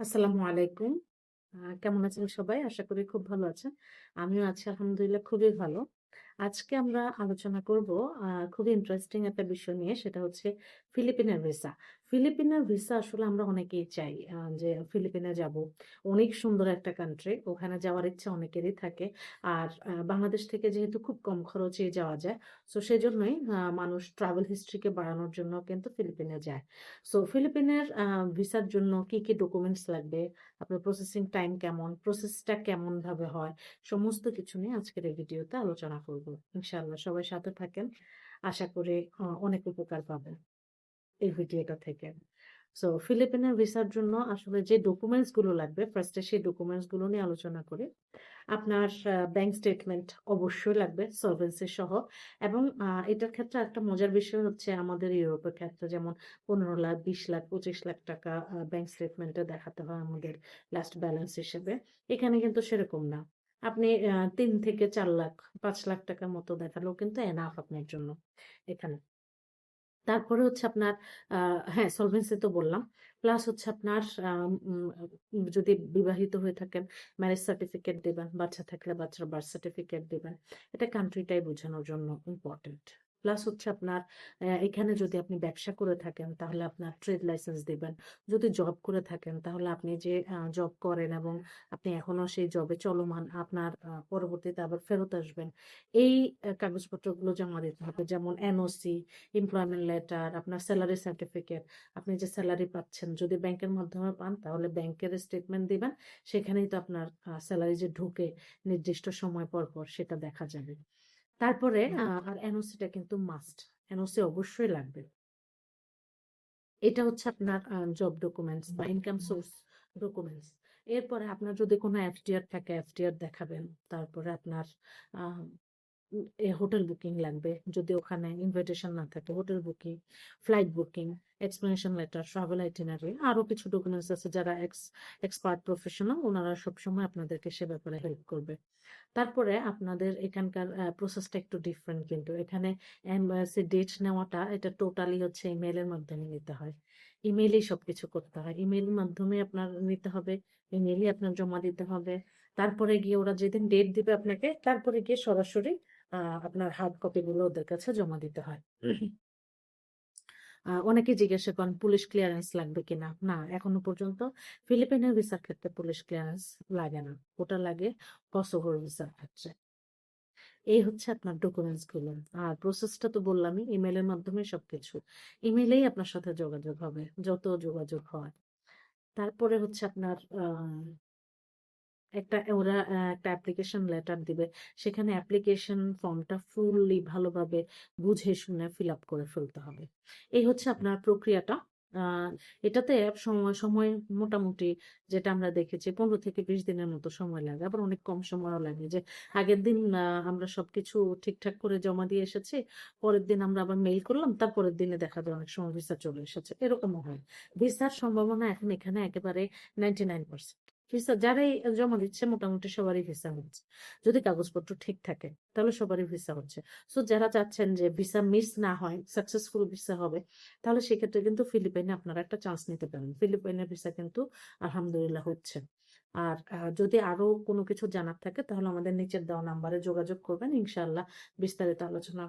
আসসালামু আলাইকুম। কেমন আছেন সবাই? আশা করি খুব ভালো আছেন। আমিও আছি, আলহামদুলিল্লাহ, খুবই ভালো। আজকে আমরা আলোচনা করব খুবই ইন্টারেস্টিং একটা বিষয় নিয়ে সেটা হচ্ছে ফিলিপিনের ভিসা। ফিলিপিনের ভিসা আসলে আমরা অনেকেই চাই যে ফিলিপিনে যাব। অনেক সুন্দর একটা কান্ট্রি। ওখানে যাওয়ার ইচ্ছা অনেকেরই থাকে। আর বাংলাদেশ থেকে যেহেতু খুব কম খরচে যাওয়া যায়। সো সেজন্যই মানুষ ট্রাভেল হিস্ট্রিকে বাড়ানোর জন্য কিন্তু ফিলিপিনে যায়। সো ফিলিপিনের ভিসার জন্য কি, কি ডকুমেন্টস লাগবে, আপনার প্রসেসিং টাইম কেমন, প্রসেসটা কেমনভাবে হয়, সমস্ত কিছু নিয়ে আজকের এই ভিডিওতে আলোচনা করব। ইনশাআল্লাহ সবাই সাথে থাকেন। আশা করি অনেক উপকার পাবেন এই ভিডিওটা থেকে। সো ফিলিপিনের ভিসার জন্য আসলে যে ডকুমেন্টসগুলো লাগবে ফার্স্টে সেই ডকুমেন্টসগুলো নিয়ে আলোচনা করি। আপনার ব্যাংক স্টেটমেন্ট অবশ্যই লাগবে সলভেন্সি সহ এবং এটার ক্ষেত্রে একটা মজার বিষয় হচ্ছে আমাদের ইউরোপের ক্ষেত্রে যেমন ১৫ লাখ, ২০ লাখ, ২৫ লাখ টাকা ব্যাংক স্টেটমেন্টে দেখাতে হয় আমাদের লাস্ট ব্যালেন্স হিসেবে। এখানে কিন্তু সেরকম না। আপনি তিন থেকে চার লাখ, পাঁচ লাখ টাকার মতো দেখালেও কিন্তু এনাফ আপনার জন্য এখানে। তারপরে হচ্ছে আপনার হ্যাঁ, সলভেন্সি তো বললাম। প্লাস হচ্ছে আপনার যদি বিবাহিত হয়ে থাকেন ম্যারেজ সার্টিফিকেট দেবেন বাচ্চা থাকলে বাচ্চার বার্থ সার্টিফিকেট দেবেন এটা কান্ট্রিটাই বোঝানোর জন্য ইম্পোর্টেন্ট। প্লাস হচ্ছে আপনার এখানে যদি আপনি ব্যবসা করে থাকেন তাহলে আপনার ট্রেড লাইসেন্স দিবেন। যদি জব করে থাকেন তাহলে আপনি যে জব করেন এবং আপনি এখনও সেই জবে চলমান আপনার পরবর্তীতে আবার ফেরত আসবেন। এই কাগজপত্রগুলো জমা দিতে হবে। যেমন এনওসি, এমপ্লয়মেন্ট লেটার, আপনার স্যালারি সার্টিফিকেট, আপনি যে স্যালারি পাচ্ছেন যদি ব্যাংকের মাধ্যমে পান তাহলে ব্যাংকের স্টেটমেন্ট দিবেন। সেখানেই তো আপনার স্যালারি যে ঢুকে নির্দিষ্ট সময় পর, পর সেটা দেখা যাবে। তারপরে আর এনওসিটা কিন্তু মাস্ট। এনওসি অবশ্যই লাগবে। এটা হচ্ছে আপনার জব ডকুমেন্টস বা ইনকাম সোর্স ডকুমেন্টস। এরপরে আপনার যদি কোনো এফডিআর থাকে এফডিআর দেখাবেন। তারপরে আপনার হোটেল বুকিং লাগবে। যদি ওখানে ইনভিটেশন না থাকে hotel booking, flight booking, explanation letter, travel itinerary আরও কিছু ডকুমেন্টস আছে যারা এক্স এক্সপার্ট প্রফেশনাল ওনারা সবসময় আপনাদেরকে সে ব্যাপারে হেল্প করবে। তারপরে আপনাদের এখানকার প্রসেসটা একটু ডিফারেন্ট কিন্তু। এখানে এম্বাসি ডেট নেওয়াটা এটা টোটালি হচ্ছে ইমেলের মাধ্যমে নিতে হয়। ইমেলেই সব কিছু করতে হয়। ইমেইলের মাধ্যমে আপনার নিতে হবে। ইমেলই আপনার জমা দিতে হবে। তারপরে গিয়ে ওরা যেদিন ডেট দিবে আপনাকে তারপরে গিয়ে সরাসরি আপনার হার্ড কপি গুলো ওদের কাছে জমা দিতে হয়। অনেকে জিজ্ঞাসা করেন পুলিশ ক্লিয়ারেন্স লাগবে কিনা? না, এখনও পর্যন্ত ফিলিপাইনের ভিসার ক্ষেত্রে পুলিশ ক্লিয়ারেন্স লাগে না। ওটা লাগে কসোভোর ভিসার ক্ষেত্রে। এই হচ্ছে আপনার ডকুমেন্টসগুলো। আর প্রসেসটা তো বললামই ইমেলের মাধ্যমে সবকিছু। ইমেলেই আপনার সাথে যোগাযোগ হবে। যত যোগাযোগ হয়। তারপরে হচ্ছে আপনার একটা ওরা একটা অ্যাপ্লিকেশন লেটার দিবে। সেখানে অ্যাপ্লিকেশন ফর্মটা ফুললি ভালোভাবে বুঝে শুনে ফিল আপ করে ফেলতে হবে। এই হচ্ছে আপনার প্রক্রিয়াটা। এটাতে সময় সময় মোটামুটি যেটা আমরা দেখেছি ১৫ থেকে ২০ দিনের মতো সময় লাগে। আবার অনেক কম সময়ও লাগে যে আগের দিন আমরা সবকিছু ঠিকঠাক করে জমা দিয়ে এসেছি। পরের দিন আমরা আবার মেইল করলাম। তারপরের দিনে দেখা যায় অনেক সময় ভিসা চলে এসেছে। এরকমও হয়। ভিসার সম্ভাবনা এখন এখানে একেবারে 99% ভিসা যারাই জমা দিচ্ছে মোটামুটি সবারই ভিসা হচ্ছে। যদি কাগজপত্র ঠিক থাকে তাহলে সবারই ভিসা হচ্ছে। সো যারা চাচ্ছেন যে ভিসা মিস না হয়, সাকসেসফুল ভিসা হবে তাহলে সেক্ষেত্রে কিন্তু ফিলিপাইনে আপনারা একটা চান্স নিতে পারেন। ফিলিপাইনের ভিসা কিন্তু আলহামদুলিল্লাহ হচ্ছে। আর যদি আরও কোনো কিছু জানার থাকে তাহলে আমাদের নিচের দেওয়া নাম্বারে যোগাযোগ করবেন। ইনশাআল্লাহ বিস্তারিত আলোচনা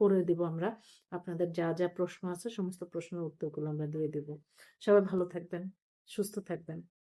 করে দিব আমরা। আপনাদের যা, যা প্রশ্ন আছে সমস্ত প্রশ্নের উত্তরগুলো আমরা দিয়ে দিব। সবাই ভালো থাকবেন, সুস্থ থাকবেন।